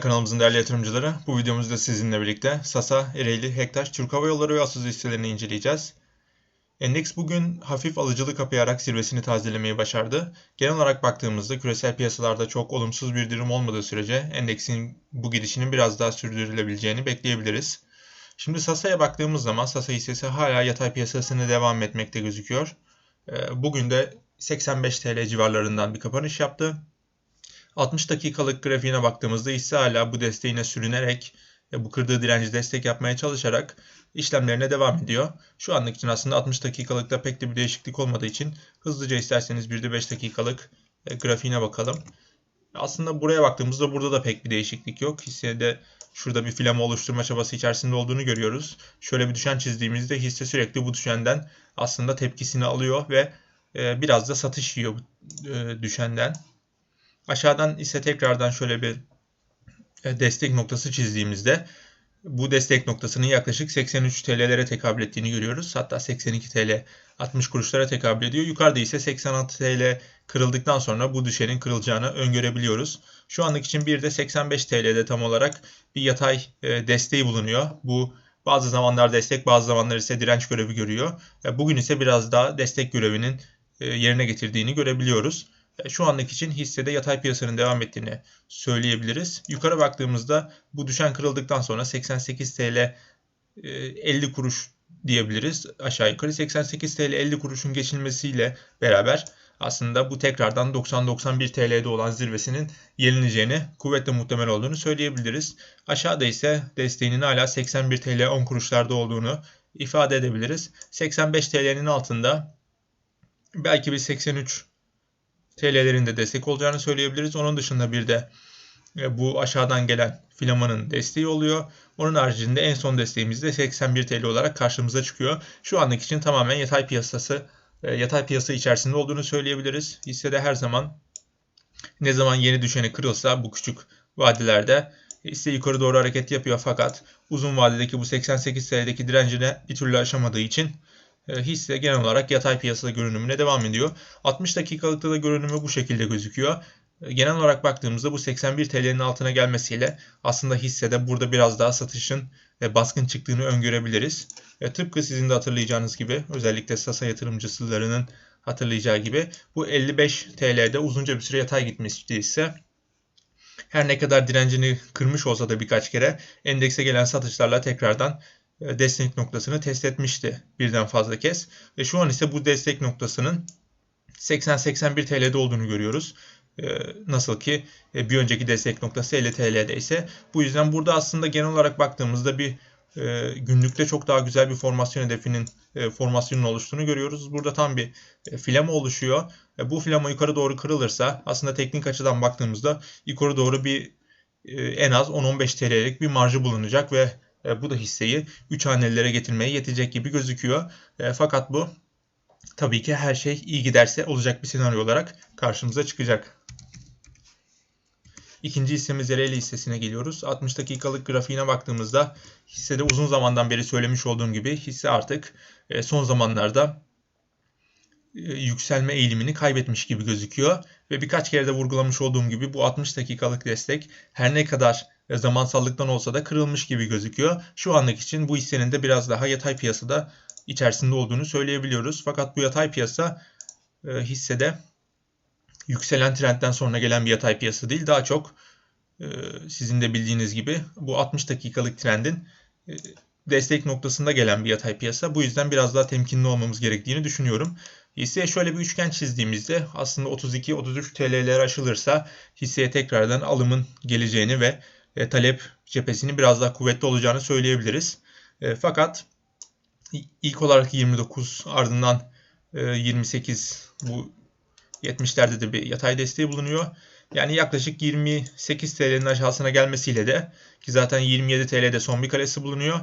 kanalımızın değerli yatırımcıları. Bu videomuzda sizinle birlikte Sasa, Ereğli, Hektaş, Türk Hava Yolları ve Asus hisselerini inceleyeceğiz. Endeks bugün hafif alıcılı kapayarak zirvesini tazelemeyi başardı. Genel olarak baktığımızda küresel piyasalarda çok olumsuz bir durum olmadığı sürece endeksin bu gidişinin biraz daha sürdürülebileceğini bekleyebiliriz. Şimdi Sasa'ya baktığımız zaman Sasa hissesi hala yatay piyasasını devam etmekte gözüküyor. Ee, bugün de 85 TL civarlarından bir kapanış yaptı. 60 dakikalık grafiğine baktığımızda ise hala bu desteğine sürünerek bu kırdığı direnci destek yapmaya çalışarak işlemlerine devam ediyor. Şu anlık için aslında 60 dakikalıkta pek de bir değişiklik olmadığı için hızlıca isterseniz bir de 5 dakikalık e, grafiğine bakalım. Aslında buraya baktığımızda burada da pek bir değişiklik yok. Hissede şurada bir filama oluşturma çabası içerisinde olduğunu görüyoruz. Şöyle bir düşen çizdiğimizde hisse sürekli bu düşenden aslında tepkisini alıyor ve e, biraz da satış yiyor e, düşenden. Aşağıdan ise tekrardan şöyle bir e, destek noktası çizdiğimizde bu destek noktasının yaklaşık 83 TL'lere tekabül ettiğini görüyoruz. Hatta 82 TL 60 kuruşlara tekabül ediyor. Yukarıda ise 86 TL kırıldıktan sonra bu düşenin kırılacağını öngörebiliyoruz. Şu anlık için bir de 85 TL'de tam olarak bir yatay e, desteği bulunuyor. Bu bazı zamanlar destek bazı zamanlar ise direnç görevi görüyor. E, bugün ise biraz daha destek görevinin yerine getirdiğini görebiliyoruz. E, şu anlık için hissede yatay piyasanın devam ettiğini söyleyebiliriz. Yukarı baktığımızda bu düşen kırıldıktan sonra 88 TL 50 e, kuruş diyebiliriz. Aşağı yukarı 88 TL 50 kuruşun geçilmesiyle beraber aslında bu tekrardan 90-91 TL'de olan zirvesinin yenileceğini kuvvetle muhtemel olduğunu söyleyebiliriz. Aşağıda ise desteğinin hala 81 TL 10 kuruşlarda olduğunu ifade edebiliriz. 85 TL'nin altında belki bir 83 TL'lerin de destek olacağını söyleyebiliriz. Onun dışında bir de e, bu aşağıdan gelen filamanın desteği oluyor. Onun haricinde en son desteğimiz de 81 TL olarak karşımıza çıkıyor. Şu anlık için tamamen yatay piyasası e, yatay piyasa içerisinde olduğunu söyleyebiliriz. Hissede her zaman ne zaman yeni düşeni kırılsa bu küçük vadelerde hisse yukarı doğru hareket yapıyor fakat uzun vadedeki bu 88 TL'deki direncini bir türlü aşamadığı için hisse genel olarak yatay piyasada görünümüne devam ediyor. 60 dakikalıkta da görünümü bu şekilde gözüküyor. E, genel olarak baktığımızda bu 81 TL'nin altına gelmesiyle aslında hissede burada biraz daha satışın ve baskın çıktığını öngörebiliriz. E, tıpkı sizin de hatırlayacağınız gibi özellikle Sasa yatırımcılarının hatırlayacağı gibi bu 55 TL'de uzunca bir süre yatay gitmişti ise her ne kadar direncini kırmış olsa da birkaç kere endekse gelen satışlarla tekrardan e, destek noktasını test etmişti birden fazla kez. Ve şu an ise bu destek noktasının 80-81 TL'de olduğunu görüyoruz. E, nasıl ki e, bir önceki destek noktası 50 TL'de ise. Bu yüzden burada aslında genel olarak baktığımızda bir günlükte çok daha güzel bir formasyon hedefinin formasyonun oluştuğunu görüyoruz. Burada tam bir filama oluşuyor. Bu filama yukarı doğru kırılırsa aslında teknik açıdan baktığımızda yukarı doğru bir en az 10-15 TL'lik bir marjı bulunacak ve e, bu da hisseyi 3 hanelilere getirmeye yetecek gibi gözüküyor. E, fakat bu tabii ki her şey iyi giderse olacak bir senaryo olarak karşımıza çıkacak. İkinci hissemiz Ereğli hissesine geliyoruz. 60 dakikalık grafiğine baktığımızda hissede uzun zamandan beri söylemiş olduğum gibi hisse artık e, son zamanlarda yükselme eğilimini kaybetmiş gibi gözüküyor. Ve birkaç kere de vurgulamış olduğum gibi bu 60 dakikalık destek her ne kadar zamansallıktan olsa da kırılmış gibi gözüküyor. Şu anlık için bu hissenin de biraz daha yatay piyasada içerisinde olduğunu söyleyebiliyoruz. Fakat bu yatay piyasa e, hissede yükselen trendten sonra gelen bir yatay piyasa değil. Daha çok e, sizin de bildiğiniz gibi bu 60 dakikalık trendin e, destek noktasında gelen bir yatay piyasa. Bu yüzden biraz daha temkinli olmamız gerektiğini düşünüyorum. Hisseye şöyle bir üçgen çizdiğimizde aslında 32-33 TL'ler aşılırsa hisseye tekrardan alımın geleceğini ve e, talep cephesinin biraz daha kuvvetli olacağını söyleyebiliriz. E, fakat ilk olarak 29 ardından e, 28 bu 70'lerde de bir yatay desteği bulunuyor. Yani yaklaşık 28 TL'nin aşağısına gelmesiyle de ki zaten 27 TL'de son bir kalesi bulunuyor.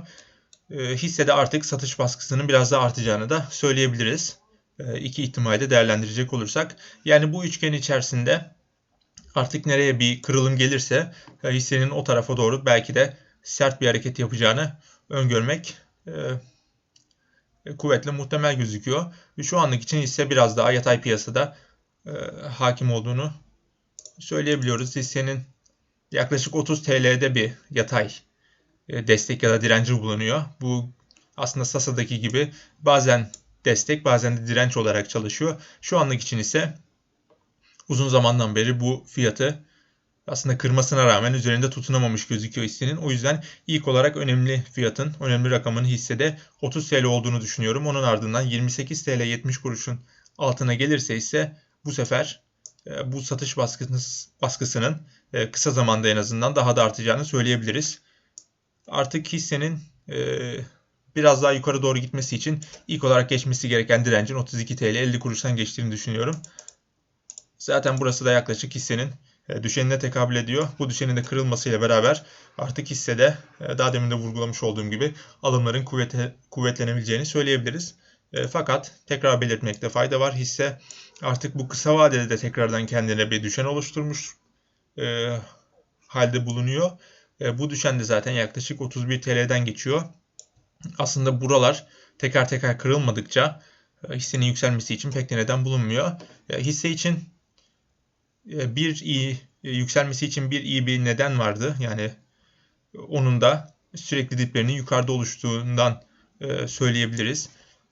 E, hissede artık satış baskısının biraz daha artacağını da söyleyebiliriz. E, iki ihtimalde değerlendirecek olursak. Yani bu üçgen içerisinde artık nereye bir kırılım gelirse e, hissenin o tarafa doğru belki de sert bir hareket yapacağını öngörmek e, e, kuvvetle muhtemel gözüküyor. Şu anlık için hisse biraz daha yatay piyasada hakim olduğunu söyleyebiliyoruz. Hissenin yaklaşık 30 TL'de bir yatay destek ya da direnci bulunuyor. Bu aslında Sasa'daki gibi bazen destek bazen de direnç olarak çalışıyor. Şu anlık için ise uzun zamandan beri bu fiyatı aslında kırmasına rağmen üzerinde tutunamamış gözüküyor hissenin. O yüzden ilk olarak önemli fiyatın, önemli rakamın hissede 30 TL olduğunu düşünüyorum. Onun ardından 28 TL 70 kuruşun altına gelirse ise bu sefer e, bu satış baskısının e, kısa zamanda en azından daha da artacağını söyleyebiliriz. Artık hissenin e, biraz daha yukarı doğru gitmesi için ilk olarak geçmesi gereken direncin 32 TL 50 kuruştan geçtiğini düşünüyorum. Zaten burası da yaklaşık hissenin e, düşenine tekabül ediyor. Bu düşenin de kırılmasıyla beraber artık hissede e, daha demin de vurgulamış olduğum gibi alımların kuvvete, kuvvetlenebileceğini söyleyebiliriz. E, fakat tekrar belirtmekte fayda var. Hisse artık bu kısa vadede de tekrardan kendine bir düşen oluşturmuş e, halde bulunuyor. E, bu düşen de zaten yaklaşık 31 TL'den geçiyor. Aslında buralar tekrar tekrar kırılmadıkça e, hissenin yükselmesi için pek de neden bulunmuyor. E, hisse için bir iyi e, yükselmesi için bir iyi bir neden vardı. Yani onun da sürekli diplerinin yukarıda oluştuğundan e, söyleyebiliriz.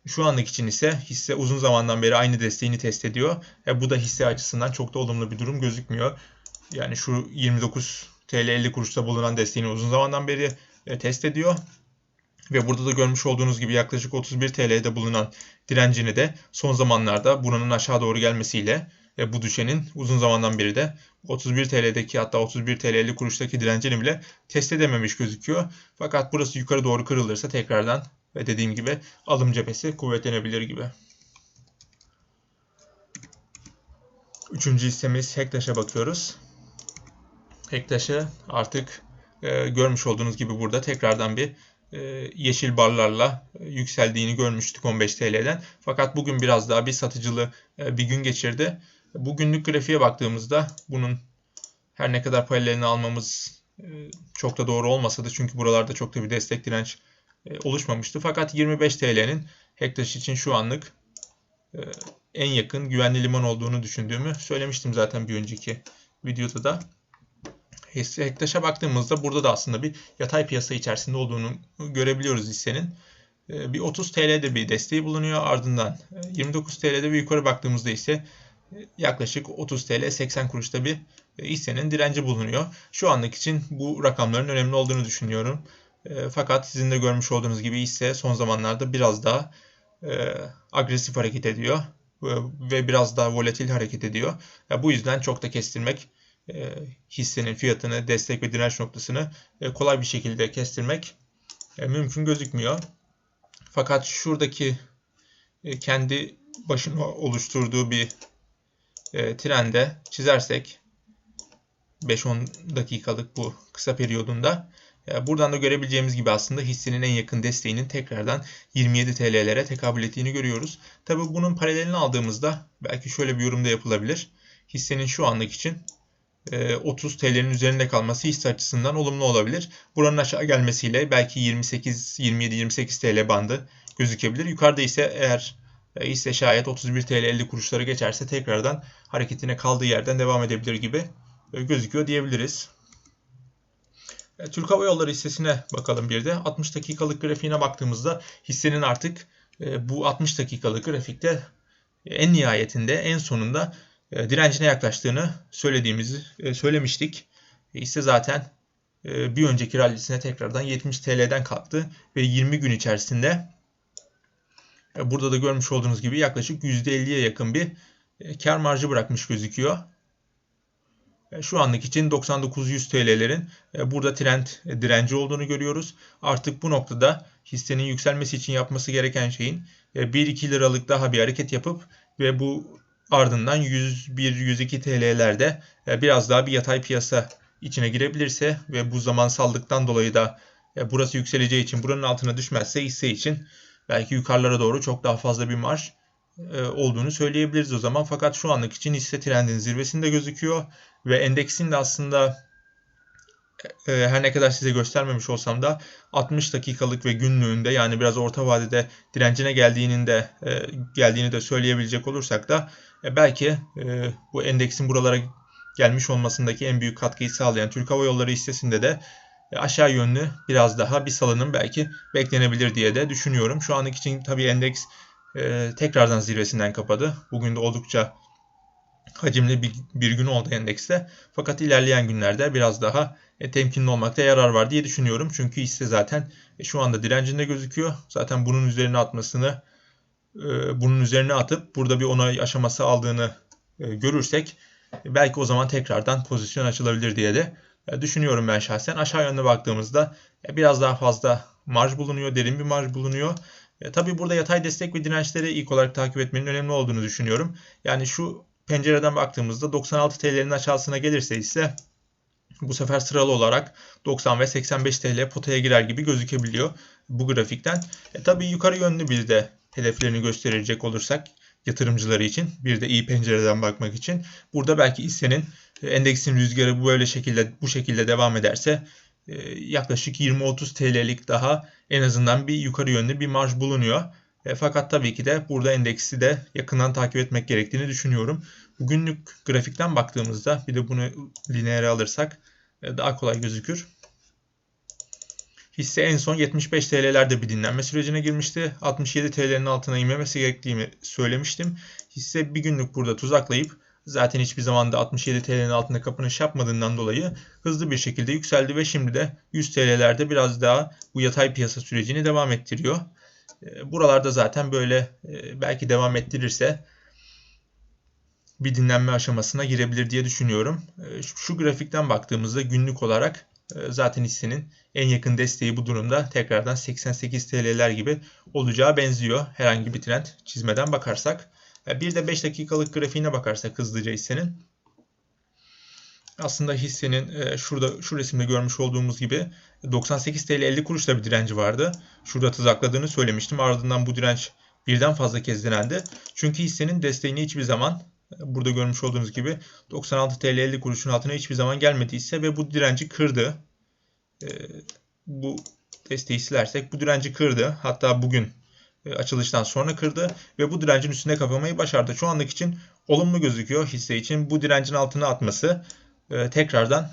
Şu anlık için ise hisse uzun zamandan beri aynı desteğini test ediyor. E, bu da hisse açısından çok da olumlu bir durum gözükmüyor. Yani şu 29 TL 50 kuruşta bulunan desteğini uzun zamandan beri e, test ediyor. Ve burada da görmüş olduğunuz gibi yaklaşık 31 TL'de bulunan direncini de son zamanlarda buranın aşağı doğru gelmesiyle e, bu düşenin uzun zamandan beri de 31 TL'deki hatta 31 TL 50 kuruştaki direncini bile test edememiş gözüküyor. Fakat burası yukarı doğru kırılırsa tekrardan ve dediğim gibi alım cephesi kuvvetlenebilir gibi. Üçüncü hissemiz Hektaş'a bakıyoruz. Hektaş'ı artık e, görmüş olduğunuz gibi burada tekrardan bir e, yeşil barlarla e, yükseldiğini görmüştük 15 TL'den. Fakat bugün biraz daha bir satıcılı e, bir gün geçirdi. Bu günlük grafiğe baktığımızda bunun her ne kadar paralelini almamız çok da doğru olmasa da çünkü buralarda çok da bir destek direnç oluşmamıştı. Fakat 25 TL'nin Hektaş için şu anlık en yakın güvenli liman olduğunu düşündüğümü söylemiştim zaten bir önceki videoda da. Hektaş'a baktığımızda burada da aslında bir yatay piyasa içerisinde olduğunu görebiliyoruz hissenin. Bir 30 TL'de bir desteği bulunuyor. Ardından 29 e, TL'de bir yukarı baktığımızda ise e, yaklaşık 30 TL 80 kuruşta bir e, hissenin direnci bulunuyor. Şu anlık için bu rakamların önemli olduğunu düşünüyorum. Fakat sizin de görmüş olduğunuz gibi hisse son zamanlarda biraz daha agresif hareket ediyor ve biraz daha volatil hareket ediyor. Bu yüzden çok da kestirmek e, hissenin fiyatını, destek ve direnç noktasını e, kolay bir şekilde kestirmek e, mümkün gözükmüyor. Fakat şuradaki kendi başına oluşturduğu bir trende çizersek 5-10 dakikalık bu kısa periyodunda buradan da görebileceğimiz gibi aslında hissenin en yakın desteğinin tekrardan 27 TL'lere tekabül ettiğini görüyoruz. Tabi bunun paralelini aldığımızda belki şöyle bir yorum da yapılabilir. Hissenin şu anlık için 30 e, TL'nin üzerinde kalması hisse açısından olumlu olabilir. Buranın aşağı gelmesiyle belki 28, 27, 28 TL bandı gözükebilir. Yukarıda ise eğer e, hisse şayet 31 TL 50 kuruşları geçerse tekrardan hareketine kaldığı yerden devam edebilir gibi e, gözüküyor diyebiliriz. Türk Hava Yolları hissesine bakalım bir de. 60 dakikalık grafiğine baktığımızda hissenin artık bu 60 dakikalık grafikte en nihayetinde en sonunda e, direncine yaklaştığını söylediğimizi e, söylemiştik. E, ise zaten bir önceki rallisine tekrardan 70 TL'den kalktı ve 20 gün içerisinde burada da görmüş olduğunuz gibi yaklaşık %50'ye yakın bir kar marjı bırakmış gözüküyor. Şu anlık için 99-100 TL'lerin burada trend direnci olduğunu görüyoruz. Artık bu noktada hissenin yükselmesi için yapması gereken şeyin 1-2 liralık daha bir hareket yapıp ve bu ardından 101-102 TL'lerde e, biraz daha bir yatay piyasa içine girebilirse ve bu zamansallıktan dolayı da e, burası yükseleceği için buranın altına düşmezse hisse için belki yukarılara doğru çok daha fazla bir marş e, olduğunu söyleyebiliriz o zaman. Fakat şu anlık için hisse trendin zirvesinde gözüküyor ve endeksin de aslında her ne kadar size göstermemiş olsam da 60 dakikalık ve günlüğünde yani biraz orta vadede direncine geldiğinin de geldiğini de söyleyebilecek olursak da e, belki e, bu endeksin buralara gelmiş olmasındaki en büyük katkıyı sağlayan Türk Hava Yolları hissesinde de aşağı yönlü biraz daha bir salınım belki beklenebilir diye de düşünüyorum. Şu anlık için tabii endeks e, tekrardan zirvesinden kapadı. Bugün de oldukça hacimli bir, bir gün oldu endekste. Fakat ilerleyen günlerde biraz daha e, temkinli olmakta yarar var diye düşünüyorum. Çünkü hisse zaten e, şu anda direncinde gözüküyor. Zaten bunun üzerine atmasını e, bunun üzerine atıp burada bir onay aşaması aldığını e, görürsek e, belki o zaman tekrardan pozisyon açılabilir diye de e, düşünüyorum ben şahsen. Aşağı yönde baktığımızda e, biraz daha fazla marj bulunuyor, derin bir marj bulunuyor. E, tabii burada yatay destek ve dirençleri ilk olarak takip etmenin önemli olduğunu düşünüyorum. Yani şu pencereden baktığımızda 96 TL'nin aşağısına gelirse ise bu sefer sıralı olarak 90 ve 85 TL potaya girer gibi gözükebiliyor bu grafikten. E, tabii yukarı yönlü bir de hedeflerini gösterecek olursak yatırımcıları için bir de iyi pencereden bakmak için burada belki hissenin e, endeksin rüzgarı bu böyle şekilde bu şekilde devam ederse e, yaklaşık 20-30 TL'lik daha en azından bir yukarı yönlü bir marj bulunuyor. E, fakat tabii ki de burada endeksi de yakından takip etmek gerektiğini düşünüyorum. Bugünlük grafikten baktığımızda bir de bunu lineere alırsak daha kolay gözükür. Hisse en son 75 TL'lerde bir dinlenme sürecine girmişti. 67 TL'nin altına inmemesi gerektiğini söylemiştim. Hisse bir günlük burada tuzaklayıp zaten hiçbir zaman da 67 TL'nin altında kapanış yapmadığından dolayı hızlı bir şekilde yükseldi ve şimdi de 100 TL'lerde biraz daha bu yatay piyasa sürecini devam ettiriyor. E, buralarda zaten böyle e, belki devam ettirirse bir dinlenme aşamasına girebilir diye düşünüyorum. E, şu grafikten baktığımızda günlük olarak zaten hissenin en yakın desteği bu durumda tekrardan 88 TL'ler gibi olacağı benziyor. Herhangi bir trend çizmeden bakarsak. Bir de 5 dakikalık grafiğine bakarsak hızlıca hissenin. Aslında hissenin şurada şu resimde görmüş olduğumuz gibi 98 TL 50 kuruşta bir direnci vardı. Şurada tızakladığını söylemiştim. Ardından bu direnç birden fazla kez denendi. Çünkü hissenin desteğini hiçbir zaman burada görmüş olduğunuz gibi 96 TL 50 kuruşun altına hiçbir zaman gelmediyse ve bu direnci kırdı. Bu desteği silersek bu direnci kırdı. Hatta bugün açılıştan sonra kırdı ve bu direncin üstünde kapamayı başardı. Şu anlık için olumlu gözüküyor hisse için. Bu direncin altına atması tekrardan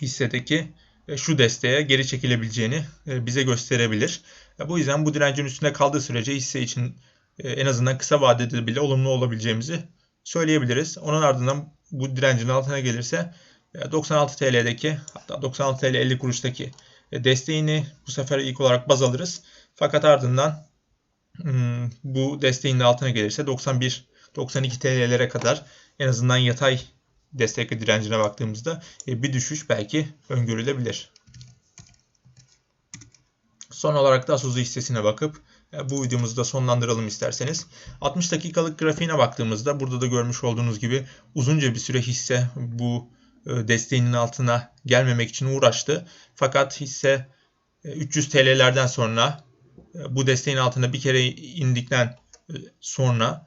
hissedeki e, şu desteğe geri çekilebileceğini e, bize gösterebilir. E, bu yüzden bu direncin üstünde kaldığı sürece hisse için en azından kısa vadede bile olumlu olabileceğimizi söyleyebiliriz. Onun ardından bu direncin altına gelirse 96 TL'deki hatta 96 TL 50 kuruştaki desteğini bu sefer ilk olarak baz alırız. Fakat ardından hmm, bu desteğin de altına gelirse 91 92 TL'lere kadar en azından yatay destek ve direncine baktığımızda e, bir düşüş belki öngörülebilir. Son olarak da Asuzu hissesine bakıp e, bu videomuzu da sonlandıralım isterseniz. 60 dakikalık grafiğine baktığımızda burada da görmüş olduğunuz gibi uzunca bir süre hisse bu e, desteğinin altına gelmemek için uğraştı. Fakat hisse 300 TL'lerden sonra bu desteğin altına bir kere indikten sonra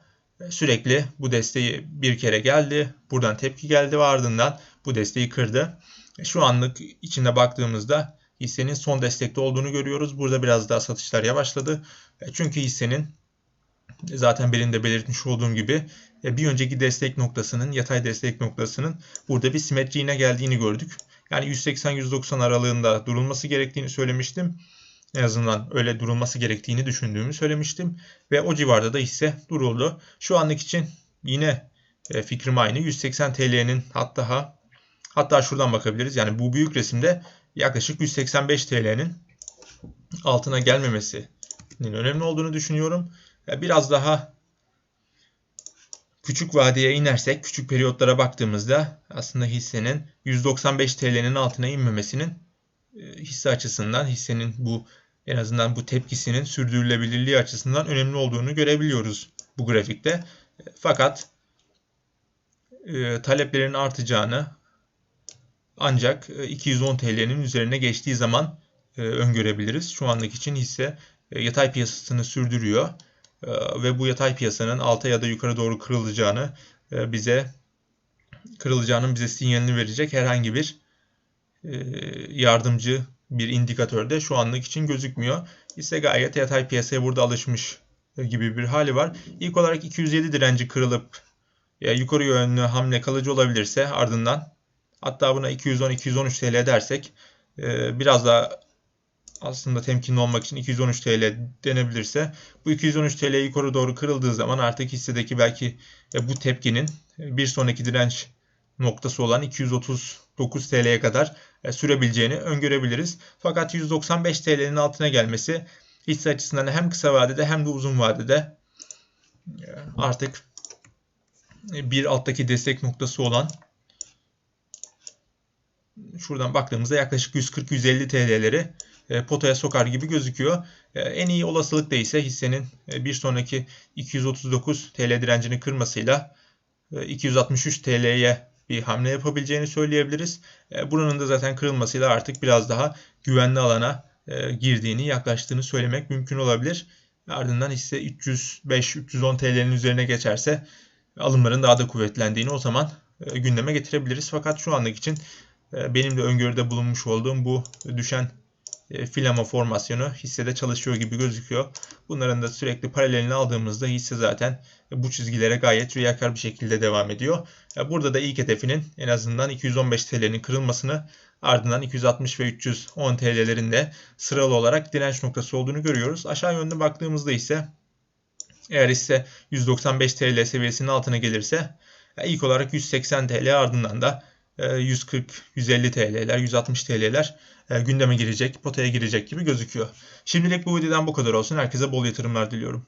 sürekli bu desteği bir kere geldi. Buradan tepki geldi ve ardından bu desteği kırdı. Şu anlık içinde baktığımızda hissenin son destekte olduğunu görüyoruz. Burada biraz daha satışlar yavaşladı. E, çünkü hissenin zaten belinde belirtmiş olduğum gibi e, bir önceki destek noktasının, yatay destek noktasının burada bir simetriğine geldiğini gördük. Yani 180-190 aralığında durulması gerektiğini söylemiştim en azından öyle durulması gerektiğini düşündüğümü söylemiştim. Ve o civarda da hisse duruldu. Şu anlık için yine e, fikrim aynı. 180 TL'nin hatta hatta şuradan bakabiliriz. Yani bu büyük resimde yaklaşık 185 TL'nin altına gelmemesinin önemli olduğunu düşünüyorum. Biraz daha küçük vadeye inersek, küçük periyotlara baktığımızda aslında hissenin 195 TL'nin altına inmemesinin e, hisse açısından hissenin bu en azından bu tepkisinin sürdürülebilirliği açısından önemli olduğunu görebiliyoruz bu grafikte. E, fakat e, taleplerin artacağını ancak 210 TL'nin üzerine geçtiği zaman e, öngörebiliriz. Şu anlık için hisse e, yatay piyasasını sürdürüyor e, ve bu yatay piyasanın alta ya da yukarı doğru kırılacağını e, bize kırılacağının bize sinyalini verecek herhangi bir e, yardımcı bir indikatörde şu anlık için gözükmüyor. Hisse gayet yatay piyasaya burada alışmış gibi bir hali var. İlk olarak 207 direnci kırılıp ya yukarı yönlü hamle kalıcı olabilirse ardından hatta buna 210-213 TL dersek e, biraz daha aslında temkinli olmak için 213 TL denebilirse bu 213 TL yukarı doğru kırıldığı zaman artık hissedeki belki e, bu tepkinin bir sonraki direnç noktası olan 239 TL'ye kadar e, sürebileceğini öngörebiliriz. Fakat 195 TL'nin altına gelmesi hisse açısından hem kısa vadede hem de uzun vadede artık bir alttaki destek noktası olan şuradan baktığımızda yaklaşık 140-150 TL'leri e, potaya sokar gibi gözüküyor. En iyi olasılık da ise hissenin bir sonraki 239 TL direncini kırmasıyla 263 TL'ye bir hamle yapabileceğini söyleyebiliriz. E, buranın da zaten kırılmasıyla artık biraz daha güvenli alana e, girdiğini, yaklaştığını söylemek mümkün olabilir. Ardından hisse 305-310 TL'nin üzerine geçerse alımların daha da kuvvetlendiğini o zaman e, gündeme getirebiliriz. Fakat şu anlık için benim de öngörüde bulunmuş olduğum bu düşen e, filama formasyonu hissede çalışıyor gibi gözüküyor. Bunların da sürekli paralelini aldığımızda hisse zaten bu çizgilere gayet riyakar bir şekilde devam ediyor. Burada da ilk hedefinin en azından 215 TL'nin kırılmasını ardından 260 ve 310 TL'lerin de sıralı olarak direnç noktası olduğunu görüyoruz. Aşağı yönde baktığımızda ise eğer hisse 195 TL seviyesinin altına gelirse ilk olarak 180 TL ardından da 140, 150 TL'ler, 160 TL'ler gündeme girecek, potaya girecek gibi gözüküyor. Şimdilik bu videodan bu kadar olsun. Herkese bol yatırımlar diliyorum.